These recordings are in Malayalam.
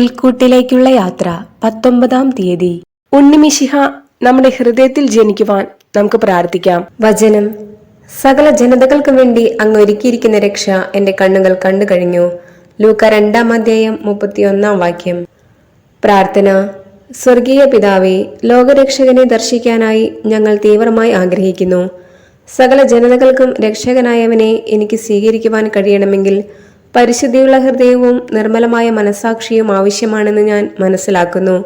പുൽക്കൂട്ടിലേക്കുള്ള യാത്ര പത്തൊമ്പതാം തീയതി. ഉണ്ണിമിശിഹ നമ്മുടെ ഹൃദയത്തിൽ ജനിക്കുവാൻ നമുക്ക് പ്രാർത്ഥിക്കാം. വചനം. സകല ജനതകൾക്കും വേണ്ടി അങ്ങ് ഒരുക്കിയിരിക്കുന്ന രക്ഷ എന്റെ കണ്ണുകൾ കണ്ടു കഴിഞ്ഞു. ലൂക്ക രണ്ടാം അധ്യായം മുപ്പത്തിയൊന്നാം വാക്യം. പ്രാർത്ഥന. സ്വർഗീയ പിതാവെ ലോകരക്ഷകനെ ദർശിക്കാനായി ഞങ്ങൾ തീവ്രമായി ആഗ്രഹിക്കുന്നു. സകല ജനതകൾക്കും രക്ഷകനായവനെ എനിക്ക് സ്വീകരിക്കുവാൻ കഴിയണമെങ്കിൽ പരിശുദ്ധിയുള്ള ഹൃദയവും നിർമ്മലമായ മനസാക്ഷിയും ആവശ്യമാണെന്ന് ഞാൻ മനസ്സിലാക്കുന്നു.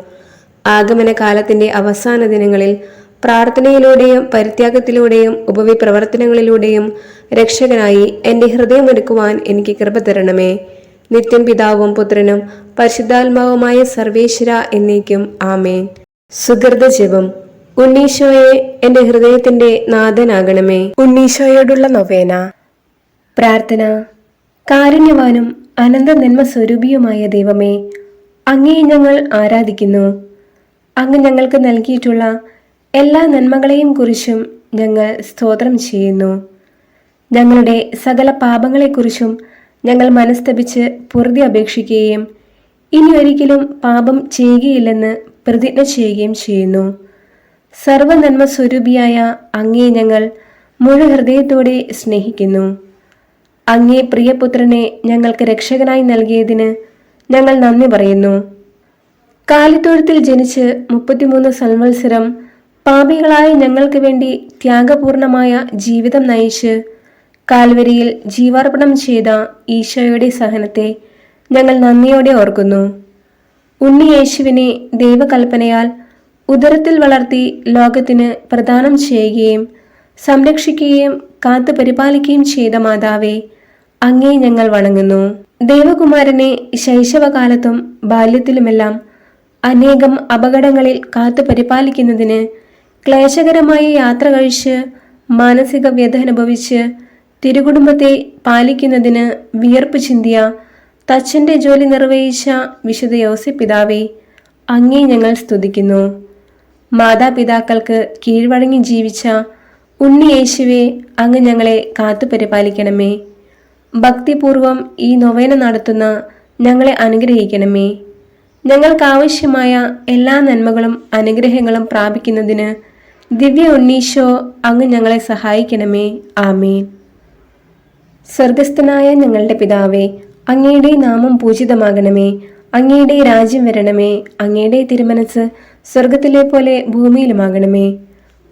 ആഗമന കാലത്തിന്റെ അവസാന ദിനങ്ങളിൽ പ്രാർത്ഥനയിലൂടെയും പരിത്യാഗത്തിലൂടെയും ഉപവിപ്രവർത്തനങ്ങളിലൂടെയും രക്ഷകനായി എന്റെ ഹൃദയമൊരുക്കുവാൻ എനിക്ക് കൃപ തരണമേ. നിത്യം പിതാവും പുത്രനും പരിശുദ്ധാത്മാവുമായ സർവേശ്വര എന്നേക്കും ആമേൻ. സുഹൃത ജപം ഉണ്ണീശോയെ എന്റെ ഹൃദയത്തിന്റെ നാഥനാകണമേ. ഉണ്ണീശോയോടുള്ള നൊവേന. പ്രാർത്ഥന. കാരുണ്യവാനും അനന്ത നന്മ സ്വരൂപിയുമായ ദൈവമേ അങ്ങേ ഞങ്ങൾ ആരാധിക്കുന്നു. അങ്ങ് ഞങ്ങൾക്ക് നൽകിയിട്ടുള്ള എല്ലാ നന്മകളെയും കുറിച്ചും ഞങ്ങൾ സ്തോത്രം ചെയ്യുന്നു. ഞങ്ങളുടെ സകല പാപങ്ങളെക്കുറിച്ചും ഞങ്ങൾ മനസ്തപിച്ച് പൊറുതി അപേക്ഷിക്കുകയും ഇനി ഒരിക്കലും പാപം ചെയ്യുകയില്ലെന്ന് പ്രതിജ്ഞ ചെയ്യുകയും ചെയ്യുന്നു. സർവനന്മ സ്വരൂപിയായ അങ്ങേ ഞങ്ങൾ മുഴു ഹൃദയത്തോടെ സ്നേഹിക്കുന്നു. അങ്ങേ പ്രിയപുത്രനെ ഞങ്ങൾക്ക് രക്ഷകനായി നൽകിയതിന് ഞങ്ങൾ നന്ദി പറയുന്നു. കാലിത്തൊഴുത്തിൽ ജനിച്ച് മുപ്പത്തിമൂന്ന് സംവത്സരം പാപികളായ ഞങ്ങൾക്ക് വേണ്ടി ത്യാഗപൂർണമായ ജീവിതം നയിച്ച് കാൽവരിയിൽ ജീവാർപ്പണം ചെയ്ത ഈശോയുടെ സഹനത്തെ ഞങ്ങൾ നന്ദിയോടെ ഓർക്കുന്നു. ഉണ്ണി യേശുവിനെ ദൈവകൽപ്പനയാൽ ഉദരത്തിൽ വളർത്തി ലോകത്തിന് പ്രദാനം ചെയ്യുകയും സംരക്ഷിക്കുകയും കാത്തു പരിപാലിക്കുകയും ചെയ്ത മാതാവേ അങ്ങേ ഞങ്ങൾ വണങ്ങുന്നു. ദേവകുമാരനെ ശൈശവകാലത്തും ബാല്യത്തിലുമെല്ലാം അനേകം അപകടങ്ങളിൽ കാത്തു പരിപാലിക്കുന്നതിന് ക്ലേശകരമായ യാത്ര കഴിച്ച് മാനസിക വ്യഥ അനുഭവിച്ച് തിരുകുടുംബത്തെ പാലിക്കുന്നതിന് വിയർപ്പ് ചിന്തിയ തച്ചന്റെ ജോലി നിർവഹിച്ച വിശുദ്ധ യോസി പിതാവേ അങ്ങേ ഞങ്ങൾ സ്തുതിക്കുന്നു. മാതാപിതാക്കൾക്ക് കീഴ്വഴങ്ങി ജീവിച്ച ഉണ്ണി യേശുവെ അങ്ങ് ഞങ്ങളെ കാത്തു പരിപാലിക്കണമേ. ഭക്തിപൂർവം ഈ നൊവേന നടത്തുന്ന ഞങ്ങളെ അനുഗ്രഹിക്കണമേ. ഞങ്ങൾക്കാവശ്യമായ എല്ലാ നന്മകളും അനുഗ്രഹങ്ങളും പ്രാപിക്കുന്നതിന് ദിവ്യ ഉണ്ണീശോ അങ്ങ് ഞങ്ങളെ സഹായിക്കണമേ. ആമേൻ. സ്വർഗസ്ഥനായ ഞങ്ങളുടെ പിതാവേ അങ്ങയുടെ നാമം പൂജിതമാകണമേ. അങ്ങയുടെ രാജ്യം വരണമേ. അങ്ങയുടെ തിരുമനസ് സ്വർഗത്തിലെ പോലെ ഭൂമിയിലുമാകണമേ.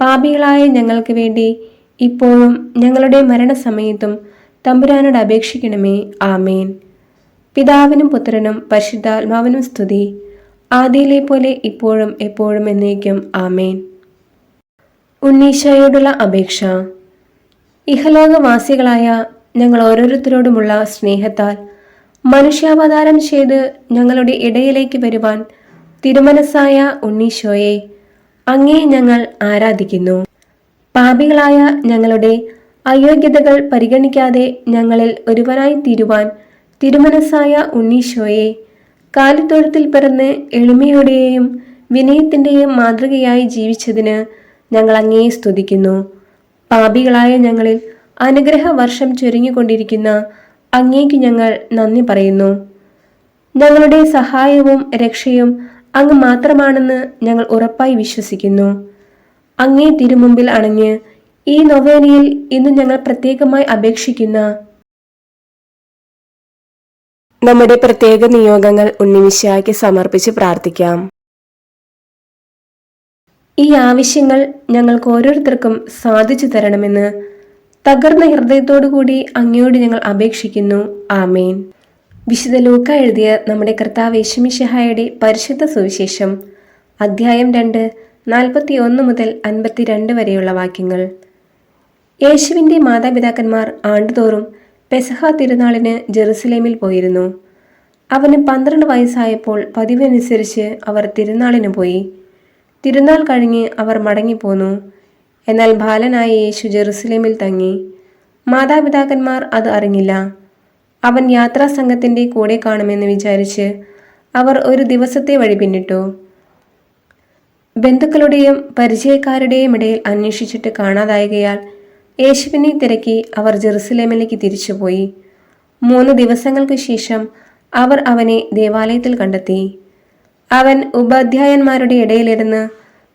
പാപികളായ ഞങ്ങൾക്ക് വേണ്ടി ഇപ്പോഴും ഞങ്ങളുടെ മരണസമയത്തും തമ്പുരാനോട് അപേക്ഷിക്കണമേ. ആമേൻ. പിതാവിനും പുത്രനും പരിശുദ്ധാത്മാവിനും സ്തുതി. ആദിയിലെ പോലെ ഇപ്പോഴും എപ്പോഴും എന്നേക്കും. ആമേൻ. ഉണ്ണീശോയോടുള്ള അപേക്ഷ. ഇഹലോകവാസികളായ ഞങ്ങൾ ഓരോരുത്തരോടുമുള്ള സ്നേഹത്താൽ മനുഷ്യാവതാരം ചെയ്ത് ഞങ്ങളുടെ ഇടയിലേക്ക് വരുവാൻ തിരുമനസ്സായ ഉണ്ണീശോയെ അങ്ങേ ഞങ്ങൾ ആരാധിക്കുന്നു. പാപികളായ ഞങ്ങളുടെ അയോഗ്യതകൾ പരിഗണിക്കാതെ ഞങ്ങളിൽ ഒരുവനായി തീരുവാൻ തിരുമനസ്സായ ഉണ്ണീശോയെ കാലിത്തൊഴുത്തിൽ പിറന്ന് എളിമയുടെയും വിനയത്തിന്റെയും മാതൃകയായി ജീവിച്ചതിന് ഞങ്ങൾ അങ്ങേ സ്തുതിക്കുന്നു. പാപികളായ ഞങ്ങളിൽ അനുഗ്രഹ വർഷം ചുരുങ്ങിക്കൊണ്ടിരിക്കുന്ന അങ്ങേക്ക് ഞങ്ങൾ നന്ദി പറയുന്നു. ഞങ്ങളുടെ സഹായവും രക്ഷയും അങ്ങ് മാത്രമാണെന്ന് ഞങ്ങൾ ഉറപ്പായി വിശ്വസിക്കുന്നു. അങ്ങേ തിരുമുമ്പിൽ അണഞ്ഞ് ഈ നൊവേനയിൽ ഇന്ന് ഞങ്ങൾ പ്രത്യേകമായി അപേക്ഷിക്കുന്ന നമ്മുടെ പ്രത്യേക നിയോഗങ്ങൾ ഉണ്ണിമിശായ്ക്ക് സമർപ്പിച്ച് പ്രാർത്ഥിക്കാം. ഈ ആവശ്യങ്ങൾ ഞങ്ങൾക്ക് ഓരോരുത്തർക്കും സാധിച്ചു തരണമെന്ന് തകർന്ന ഹൃദയത്തോടു കൂടി അങ്ങയോട് ഞങ്ങൾ അപേക്ഷിക്കുന്നു. ആമേൻ. വിശുദ്ധ ലൂക്ക എഴുതിയ നമ്മുടെ കർത്താവ് യേശുമിഷഹായുടെ പരിശുദ്ധ സുവിശേഷം അധ്യായം രണ്ട് നാൽപ്പത്തി ഒന്ന് മുതൽ അൻപത്തിരണ്ട് വരെയുള്ള വാക്യങ്ങൾ. യേശുവിന്റെ മാതാപിതാക്കന്മാർ ആണ്ടുതോറും പെസഹ തിരുനാളിന് ജെറുസലേമിൽ പോയിരുന്നു. അവന് പന്ത്രണ്ട് വയസ്സായപ്പോൾ പതിവനുസരിച്ച് അവർ തിരുനാളിന് പോയി. തിരുനാൾ കഴിഞ്ഞ് അവർ മടങ്ങിപ്പോന്നു. എന്നാൽ ബാലനായ യേശു ജെറുസലേമിൽ തങ്ങി. മാതാപിതാക്കന്മാർ അത് അറിഞ്ഞില്ല. അവൻ യാത്രാസംഘത്തിന്റെ കൂടെ കാണുമെന്ന് വിചാരിച്ച് അവർ ഒരു ദിവസത്തെ വഴി പിന്നിട്ടു. ബന്ധുക്കളുടെയും പരിചയക്കാരുടെയും ഇടയിൽ അന്വേഷിച്ചിട്ട് കാണാതായകയാൽ യേശുവിനെ തിരക്കി അവർ ജെറുസലേമിലേക്ക് തിരിച്ചുപോയി. മൂന്ന് ദിവസങ്ങൾക്ക് ശേഷം അവർ അവനെ ദേവാലയത്തിൽ കണ്ടെത്തി. അവൻ ഉപാധ്യായന്മാരുടെ ഇടയിലിരുന്ന്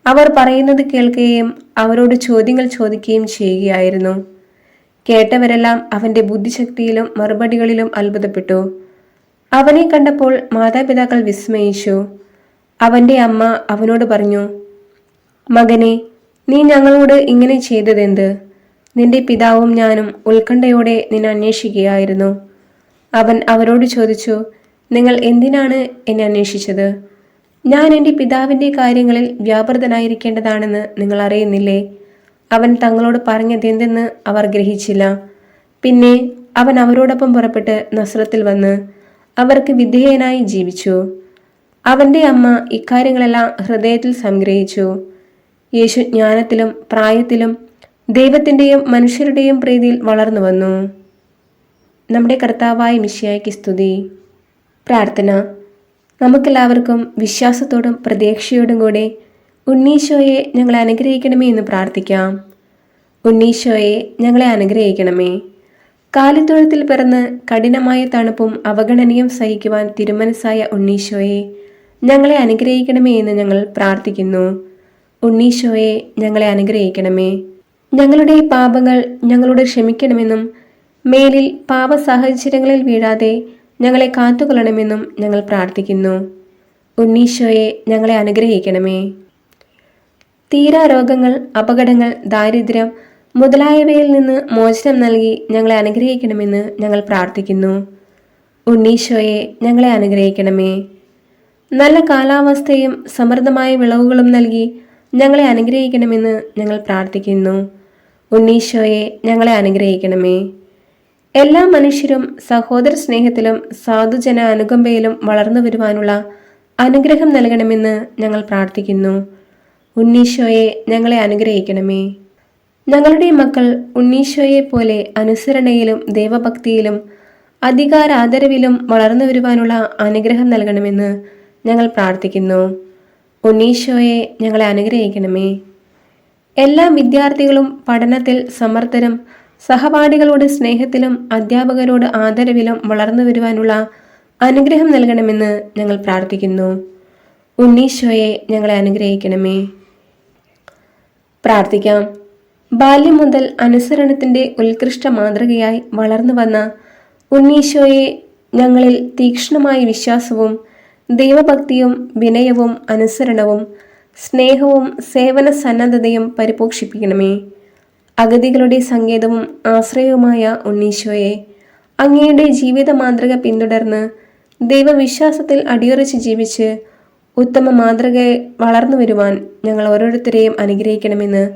അവർ പറയുന്നത് കേൾക്കുകയും അവരോട് ചോദ്യങ്ങൾ ചോദിക്കുകയും ചെയ്യുകയായിരുന്നു. കേട്ടവരെല്ലാം അവന്റെ ബുദ്ധിശക്തിയിലും മറുപടികളിലും അത്ഭുതപ്പെട്ടു. അവനെ കണ്ടപ്പോൾ മാതാപിതാക്കൾ വിസ്മയിച്ചു. അവന്റെ അമ്മ അവനോട് പറഞ്ഞു മകനെ നീ ഞങ്ങളോട് ഇങ്ങനെ ചെയ്തതെന്ത്? നിന്റെ പിതാവും ഞാനും ഉത്കണ്ഠയോടെ നിന്നെ അന്വേഷിക്കുകയായിരുന്നു. അവൻ അവരോട് ചോദിച്ചു നിങ്ങൾ എന്തിനാണ് എന്നെ അന്വേഷിച്ചത്? ഞാൻ എന്റെ പിതാവിന്റെ കാര്യങ്ങളിൽ വ്യാപൃതനായിരിക്കേണ്ടതാണെന്ന് നിങ്ങൾ അറിയുന്നില്ലേ? അവൻ തങ്ങളോട് പറഞ്ഞതെന്തെന്ന് അവർ ഗ്രഹിച്ചില്ല. പിന്നെ അവൻ അവരോടൊപ്പം പുറപ്പെട്ട് നസ്രത്തിൽ വന്ന് അവർക്ക് വിധേയനായി ജീവിച്ചു. അവന്റെ അമ്മ ഇക്കാര്യങ്ങളെല്ലാം ഹൃദയത്തിൽ സംഗ്രഹിച്ചു. യേശു ജ്ഞാനത്തിലും പ്രായത്തിലും ദൈവത്തിന്റെയും മനുഷ്യരുടെയും പ്രീതിയിൽ വളർന്നു വന്നു. നമ്മുടെ കർത്താവായ മിശിയായ്ക്ക് സ്തുതി. പ്രാർത്ഥന. നമുക്കെല്ലാവർക്കും വിശ്വാസത്തോടും പ്രതീക്ഷയോടും കൂടെ ഉണ്ണീശോയെ ഞങ്ങളെ അനുഗ്രഹിക്കണമേ എന്ന് പ്രാർത്ഥിക്കാം. ഉണ്ണീശോയെ ഞങ്ങളെ അനുഗ്രഹിക്കണമേ. കാലിത്തൊഴുത്തിൽ പിറന്ന് കഠിനമായ തണുപ്പും അവഗണനയും സഹിക്കുവാൻ തിരുമനസായ ഉണ്ണീശോയെ ഞങ്ങളെ അനുഗ്രഹിക്കണമേ എന്ന് ഞങ്ങൾ പ്രാർത്ഥിക്കുന്നു. ഉണ്ണീശോയെ ഞങ്ങളെ അനുഗ്രഹിക്കണമേ. ഞങ്ങളുടെ പാപങ്ങൾ ഞങ്ങളോട് ക്ഷമിക്കണമെന്നും മേലിൽ പാപ സാഹചര്യങ്ങളിൽ വീഴാതെ ഞങ്ങളെ കാത്തുകൊള്ളണമെന്നും ഞങ്ങൾ പ്രാർത്ഥിക്കുന്നു. ഉണ്ണീശോയെ ഞങ്ങളെ അനുഗ്രഹിക്കണമേ. തീരാ രോഗങ്ങൾ അപകടങ്ങൾ ദാരിദ്ര്യം മുതലായവയിൽ നിന്ന് മോചനം നൽകി ഞങ്ങളെ അനുഗ്രഹിക്കണമെന്ന് ഞങ്ങൾ പ്രാർത്ഥിക്കുന്നു. ഉണ്ണീശോയെ ഞങ്ങളെ അനുഗ്രഹിക്കണമേ. നല്ല കാലാവസ്ഥയും സമൃദ്ധമായ വിളവുകളും നൽകി ഞങ്ങളെ അനുഗ്രഹിക്കണമെന്ന് ഞങ്ങൾ പ്രാർത്ഥിക്കുന്നു. ഉണ്ണീശോയെ ഞങ്ങളെ അനുഗ്രഹിക്കണമേ. എല്ലാ മനുഷ്യരും സഹോദര സ്നേഹത്തിലും സാധുജന അനുകമ്പയിലും വളർന്നു വരുവാനുള്ള അനുഗ്രഹം നൽകണമെന്ന് ഞങ്ങൾ പ്രാർത്ഥിക്കുന്നു. ഉണ്ണീശോയെ ഞങ്ങളെ അനുഗ്രഹിക്കണമേ. ഞങ്ങളുടെ മക്കൾ ഉണ്ണീശോയെ പോലെ അനുസരണയിലും ദൈവഭക്തിയിലും അധികാരാദരവിലും വളർന്നു വരുവാനുള്ള അനുഗ്രഹം നൽകണമെന്ന് ഞങ്ങൾ പ്രാർത്ഥിക്കുന്നു. ഉണ്ണീശോയെ ഞങ്ങളെ അനുഗ്രഹിക്കണമേ. എല്ലാ വിദ്യാർത്ഥികളും പഠനത്തിൽ സമർത്ഥരും സഹപാഠികളോട് സ്നേഹത്തിലും അധ്യാപകരോട് ആദരവിലും വളർന്നു വരുവാനുള്ള അനുഗ്രഹം നൽകണമെന്ന് ഞങ്ങൾ പ്രാർത്ഥിക്കുന്നു. ഉണ്ണീശോയെ ഞങ്ങളെ അനുഗ്രഹിക്കണമേ. പ്രാർത്ഥിക്കാം. ബാല്യം മുതൽ അനുസരണത്തിന്റെ ഉത്കൃഷ്ട മാതൃകയായി വളർന്നു വന്ന ഉണ്ണീശോയെ ഞങ്ങളിൽ തീക്ഷ്ണമായ വിശ്വാസവും ദൈവഭക്തിയും വിനയവും അനുസരണവും സ്നേഹവും സേവന സന്നദ്ധതയും പരിപോഷിപ്പിക്കണമേ. അഗതികളുടെ സങ്കേതവും ആശ്രയവുമായ ഉണ്ണീശോയെ അങ്ങയുടെ ജീവിത മാതൃക പിന്തുടർന്ന് ദൈവവിശ്വാസത്തിൽ അടിയുറച്ച് ജീവിച്ച് ഉത്തമ മാതൃകയെ വളർന്നു വരുവാൻ ഞങ്ങൾ ഓരോരുത്തരെയും അനുഗ്രഹിക്കണമെന്ന്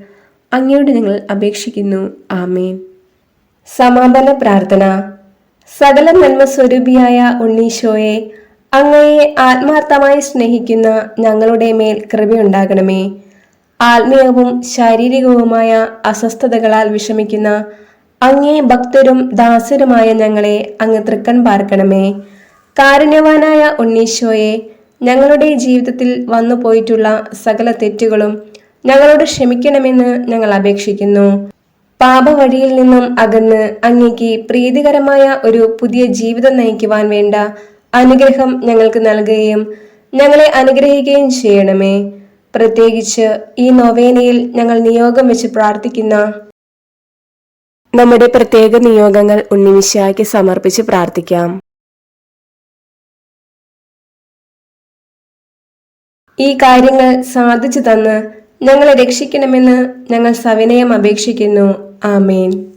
അങ്ങയോട് ഞങ്ങൾ അപേക്ഷിക്കുന്നു. ആമേൻ. സമാപന പ്രാർത്ഥന. സകല നന്മ സ്വരൂപിയായ ഉണ്ണീശോയെ അങ്ങയെ ആത്മാർത്ഥമായി സ്നേഹിക്കുന്ന ഞങ്ങളുടെ മേൽ കൃപയുണ്ടാകണമേ. ആത്മീയവും ശാരീരികവുമായ അസ്വസ്ഥതകളാൽ വിഷമിക്കുന്ന അങ്ങേ ഭക്തരും ദാസരുമായ ഞങ്ങളെ അങ്ങ് തൃക്കൺ പാർക്കണമേ. കാരുണ്യവാനായ ഉണ്ണീശോയെ ഞങ്ങളുടെ ജീവിതത്തിൽ വന്നു പോയിട്ടുള്ള സകല തെറ്റുകളും ഞങ്ങളോട് ക്ഷമിക്കണമെന്ന് ഞങ്ങൾ അപേക്ഷിക്കുന്നു. പാപവഴിയിൽ നിന്നും അകന്ന് അങ്ങേക്ക് പ്രീതികരമായ ഒരു പുതിയ ജീവിതം നയിക്കുവാൻ വേണ്ട അനുഗ്രഹം ഞങ്ങൾക്ക് നൽകുകയും ഞങ്ങളെ അനുഗ്രഹിക്കുകയും ചെയ്യണമേ. പ്രത്യേകിച്ച് ഈ നൊവേനയിൽ ഞങ്ങൾ നിയോഗം വെച്ച് പ്രാർത്ഥിക്കുന്ന നമ്മുടെ പ്രത്യേക നിയോഗങ്ങൾ ഉണ്ണിമിശായ്ക്ക് സമർപ്പിച്ച് പ്രാർത്ഥിക്കാം. ഈ കാര്യങ്ങൾ സാധിച്ചു തന്ന് ഞങ്ങളെ രക്ഷിക്കണമെന്ന് ഞങ്ങൾ സവിനയം അപേക്ഷിക്കുന്നു. ആമേൻ.